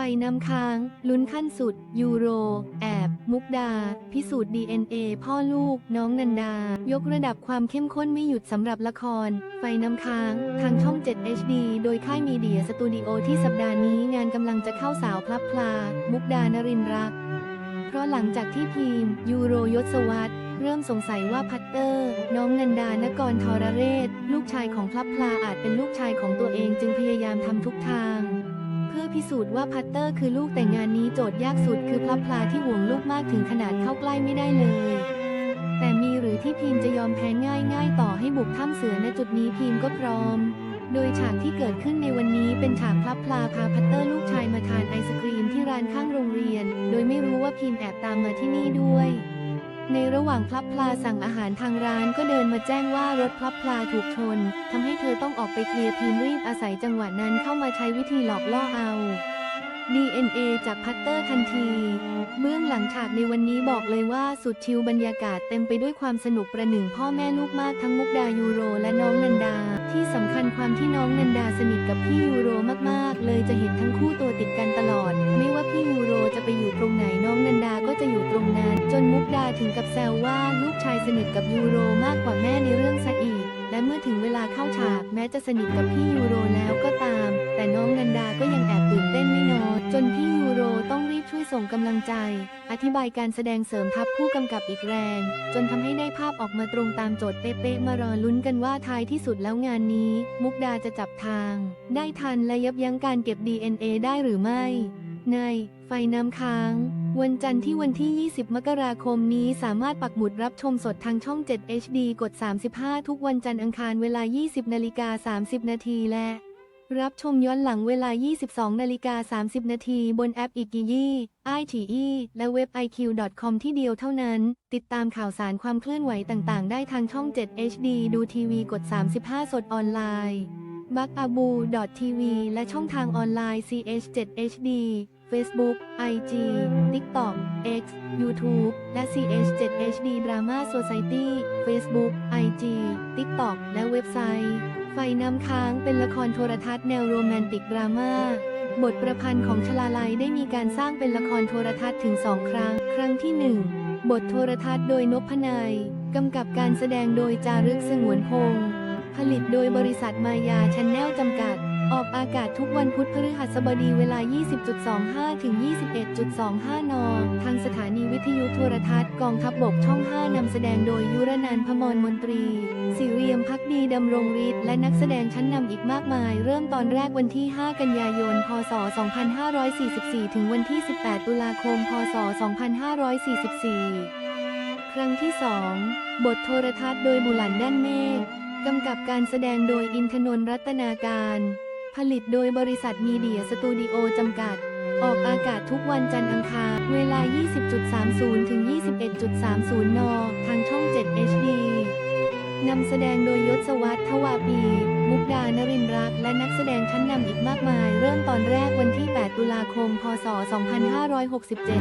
ไฟน้ำค้าง ลุ้นขั้นสุด ยูโร แอบ มุกดา พิสูจน์ DNA พ่อลูก น้องนันดา ยกระดับความเข้มข้นไม่หยุดสำหรับละคร ไฟน้ำค้าง ทางช่อง 7 HD โดยค่ายมีเดียสตูดิโอที่สัปดาห์นี้งานกำลังจะเข้าสาวพลับพลา มุกดานรินรัก เพราะหลังจากที่พีม ยูโรยศวัตรเริ่มสงสัยว่าพัตเตอร์ น้องนันดานกรทรเรศ ลูกชายของพลับพลาอาจเป็นลูกชายของตัวเองจึงพยายามทำทุกทาง พื่อพิสูจน์ว่าพัตเตอร์คือลูกแต่งงานนี้โจทย์ยากสุดคือพลับพลาที่ห่วงลูกมากถึงขนาดเข้าใกล้ไม่ได้เลย แต่มีหรือที่พีมจะยอมแพ้ง่ายง่ายๆต่อให้บุกถ้ำเสือณจุดนี้พีมก็พร้อม โดยฉากที่เกิดขึ้นในวันนี้เป็นฉากพลับพลาพาพัตเตอร์ลูกชายมาทานไอศครีมที่ร้านข้างโรงเรียน โดยไม่รู้ว่าพีมแอบตามมาที่นี่ด้วย ในระหว่างพลับพลาสั่งอาหารทางร้านก็เดินมาแจ้งว่ารถพลับพลาถูกชนทำให้เธอต้องออกไปเคลียร์พีมรีบอาศัยจังหวะนั้นเข้ามาใช้วิธีหลอกล่อเอา DNA จากพัตเตอร์ทันที เบื้องหลังฉากในวันนี้บอกเลยว่าสุดชิลบรรยากาศเต็มไปด้วยความสนุกประหนึ่งพ่อแม่ลูกมากทั้งมุกดายูโรและน้องนันดา ที่สำคัญความที่น้องนันดาสนิทกับพี่ยูโรมากๆ เลยจะเห็นทั้งคู่ตัวติดกันตลอด ไม่ว่าพี่ยูโรจะไปอยู่ตรงไหนน้องนันดาก็จะอยู่ตรงนั้น จนมุกดาถึงกับแซวว่าลูกชายสนิทกับยูโรมากกว่าแม่ในเรื่องซะอีก และเมื่อถึงเวลาเข้าฉากแม้จะสนิทกับพี่ยูโรแล้วก็ตาม น้องนันดาก็ยังแอบตื่นเต้นไม่น้อยจนพี่ยูโรต้องรีบช่วยส่งกำลังใจ อธิบายการแสดงเสริมทัพผู้กำกับอีกแรง จนทำให้ได้ภาพออกมาตรงตามโจทย์เป๊ะๆมารอลุ้นกันว่าท้ายที่สุดแล้วงานนี้ มุกดาจะจับทาง ได้ทันและยับยั้งการเก็บ DNA ได้หรือไม่ในไฟน้ำค้าง วันจันทร์ที่วันที่ 20 มกราคมนี้สามารถปักหมุดรับชมสดทางช่อง 7 HD กด 35 ทุกวันจันทร์อังคารเวลา 20 นาฬิกา 30 นาทีและ รับชมย้อนหลังเวลา 22 นาฬิกา 30 นาทีบนแอปอีกียี่ไอทีอีและเว็บ iq.com ที่เดียวเท่านั้น ติดตามข่าวสารความเคลื่อนไหวต่างๆ ได้ทางช่อง 7 HD ดูทีวีกด 35 สดออนไลน์บักอาบู .tv และช่องทางออนไลน์ ch7 hd Facebook IG TikTok X YouTube และ ch7 hd Drama Society Facebook IG TikTok และเว็บไซต์ ฟน้ำค้างเป็นละครโทรทัศน์แนวโรแมนติกดราม่า บทประพันธ์ของชลาลัยได้มีการสร้างเป็นละครโทรทัศน์ถึงสองครั้ง ครั้งที่หนึ่งบทโทรทัศน์โดยนพนายกำกับการแสดงโดยจารึกสงวนพงศ์ผลิตโดยบริษัทมายาชันแนลจำกัด ออกอากาศทุกวันพุธพฤหัสบดีเวลา 20.25 ถึง 21.25 น ทางสถานีวิทยุโทรทัศน์กองทัพบบกช่อง 5นำแสดงโดยยุรนันท์พมรมนตรี พักดีดำรงฤทธิ์และนักแสดงชั้นนำอีกมากมาย เริ่มตอนแรกวันที่ 5 กันยายน พศ 2544 ถึงวันที่ 18 ตุลาคม พศ 2544 ครั้งที่ 2 บทโทรทัศน์โดยบุหลันด้านเมฆกำกับการแสดงโดยอินทนนท์รัตนาการ ผลิตโดยบริษัทมีเดียสตูดิโอจำกัด ออกอากาศทุกวันจันทร์อังคาร เวลา 20.30 ถึง 21.30 น นำแสดงโดยยศวัตรทวาปี มุกดานรินทร์รัก และนักแสดงชั้นนำอีกมากมาย เริ่มตอนแรกวันที่ 8 ตุลาคม พศ 2567